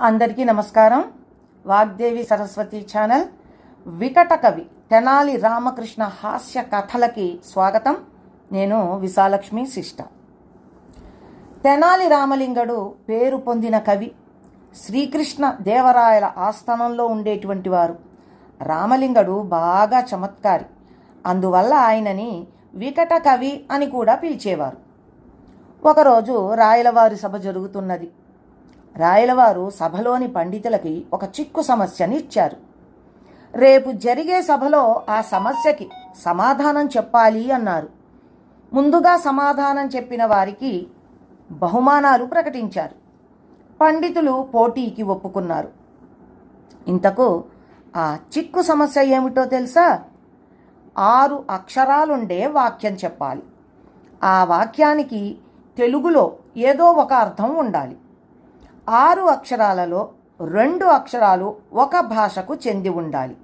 అందరికీ నమస్కారం. వాగ్దేవి సరస్వతి ఛానల్ వికట కవి తెనాలి రామకృష్ణ హాస్య కథలకి స్వాగతం. నేను విశాలక్ష్మి శిష్ట. తెనాలి రామలింగడు పేరు పొందిన కవి. శ్రీకృష్ణ దేవరాయల ఆస్థానంలో ఉండేటువంటి వారు. రామలింగడు బాగా చమత్కారి. అందువల్ల ఆయనని వికట కవి అని కూడా పిలిచేవారు. ఒకరోజు రాయలవారి సభ జరుగుతున్నది. రాయలవారు సభలోని పండితులకి ఒక చిక్కు సమస్యని ఇచ్చారు రేపు జరిగే సభలో ఆ సమస్యకి సమాధానం చెప్పాలి అన్నారు. ముందుగా సమాధానం చెప్పిన వారికి బహుమానాలు ప్రకటించారు. పండితులు పోటీకి ఒప్పుకున్నారు. ఇంతకు ఆ చిక్కు సమస్య ఏమిటో తెలుసా? ఆరు అక్షరాలుండే వాక్యం చెప్పాలి. ఆ వాక్యానికి తెలుగులో ఏదో ఒక అర్థం ఉండాలి. ఆరు అక్షరాలలో రెండు అక్షరాలు ఒక భాషకు చెంది ఉండాలి.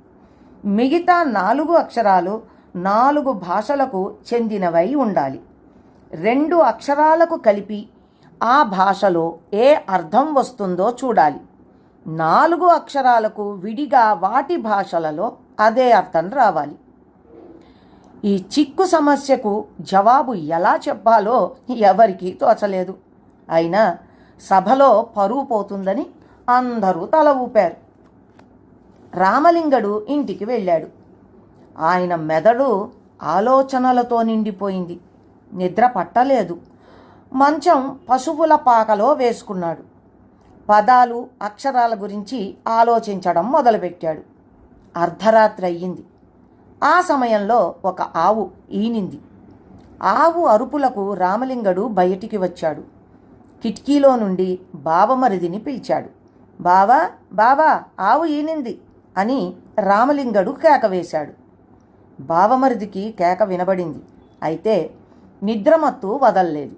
మిగతా నాలుగు అక్షరాలు నాలుగు భాషలకు చెందినవై ఉండాలి. రెండు అక్షరాలకు కలిపి ఆ భాషలో ఏ అర్థం వస్తుందో చూడాలి. నాలుగు అక్షరాలకు విడిగా వాటి భాషలలో అదే అర్థం రావాలి. ఈ చిక్కు సమస్యకు జవాబు ఎలా చెప్పాలో ఎవరికీ తోచలేదు. అయినా సభలో పరువు పోతుందని అందరూ తల ఊపారు. రామలింగడు ఇంటికి వెళ్ళాడు. ఆయన మెదడు ఆలోచనలతో నిండిపోయింది. నిద్ర పట్టలేదు. మంచం పశువుల పాకలో వేసుకున్నాడు. పదాలు అక్షరాల గురించి ఆలోచించడం మొదలుపెట్టాడు. అర్ధరాత్రి అయ్యింది. ఆ సమయంలో ఒక ఆవు ఈనింది. ఆవు అరుపులకు రామలింగడు బయటికి వచ్చాడు. కిటికీలో నుండి బావమరిదిని పిలిచాడు. బావా బావా ఆవు ఈనింది అని రామలింగడు కేక వేశాడు. బావమరిదికి కేక వినబడింది. అయితే నిద్రమత్తు వదల్లేదు.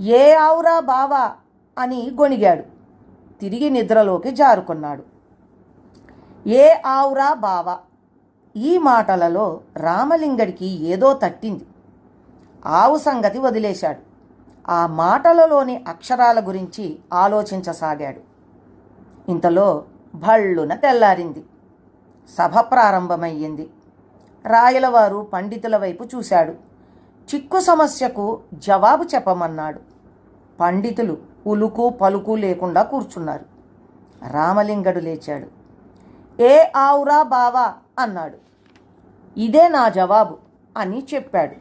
ఏ ఆవురా బావా అని గొణిగాడు. తిరిగి నిద్రలోకి జారుకున్నాడు. ఏ ఆవురా బావా ఈ మాటలలో రామలింగడికి ఏదో తట్టింది. ఆవు సంగతి వదిలేశాడు. ఆ మాటలలోని అక్షరాల గురించి ఆలోచించసాగాడు. ఇంతలో భళ్ళున తెల్లారింది. సభ ప్రారంభమయ్యింది. రాయలవారు పండితుల వైపు చూశాడు. చిక్కు సమస్యకు జవాబు చెప్పమన్నాడు. పండితులు ఉలుకు పలుకు లేకుండా కూర్చున్నారు. రామలింగడు లేచాడు. ఏ ఆవురా బావా అన్నాడు. ఇదే నా జవాబు అని చెప్పాడు.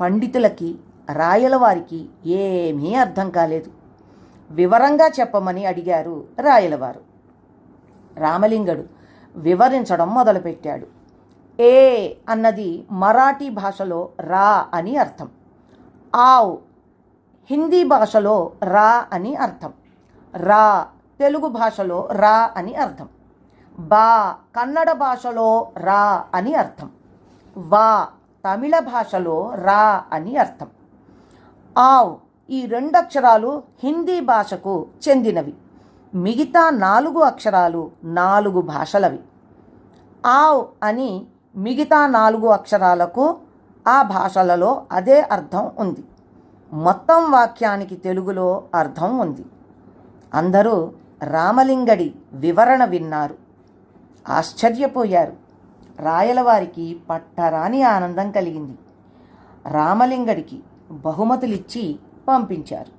పండితులకి రాయలవారికి ఏమీ అర్థం కాలేదు. వివరంగా చెప్పమని అడిగారు రాయలవారు రామలింగడు వివరించడం మొదలుపెట్టాడు. ఏ అన్నది మరాఠీ భాషలో రా అని అర్థం. ఆవ్ హిందీ భాషలో రా అని అర్థం. రా తెలుగు భాషలో రా అని అర్థం. బా కన్నడ భాషలో రా అని అర్థం. వా తమిళ భాషలో రా అని అర్థం. ఆవ్ ఈ రెండు అక్షరాలు హిందీ భాషకు చెందినవి. మిగతా నాలుగు అక్షరాలు నాలుగు భాషలవి. ఆవ్ అని మిగతా నాలుగు అక్షరాలకు ఆ భాషలలో అదే అర్థం ఉంది. మొత్తం వాక్యానికి తెలుగులో అర్థం ఉంది. అందరూ రామలింగడి వివరణ విన్నారు. ఆశ్చర్యపోయారు. రాయలవారికి పట్టరాని ఆనందం కలిగింది. రామలింగడికి బహుమతులిచ్చి పంపించారు.